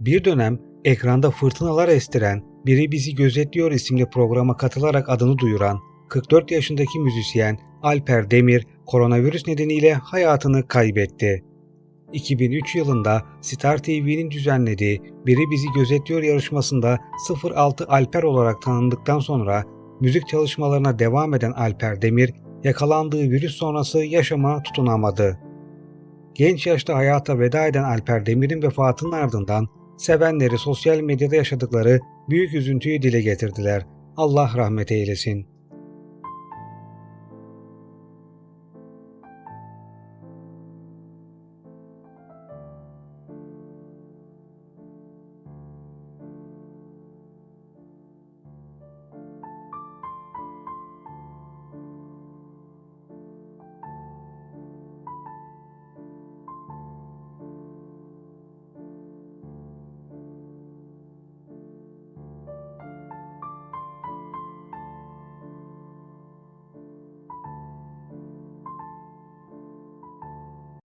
Bir dönem ekranda fırtınalar estiren Biri Bizi Gözetliyor isimli programa katılarak adını duyuran 44 yaşındaki müzisyen Alper Demir koronavirüs nedeniyle hayatını kaybetti. 2003 yılında Star TV'nin düzenlediği Biri Bizi Gözetliyor yarışmasında 06 Alper olarak tanındıktan sonra müzik çalışmalarına devam eden Alper Demir yakalandığı virüs sonrası yaşama tutunamadı. Genç yaşta hayata veda eden Alper Demir'in vefatının ardından sevenleri sosyal medyada yaşadıkları büyük üzüntüyü dile getirdiler. Allah rahmet eylesin.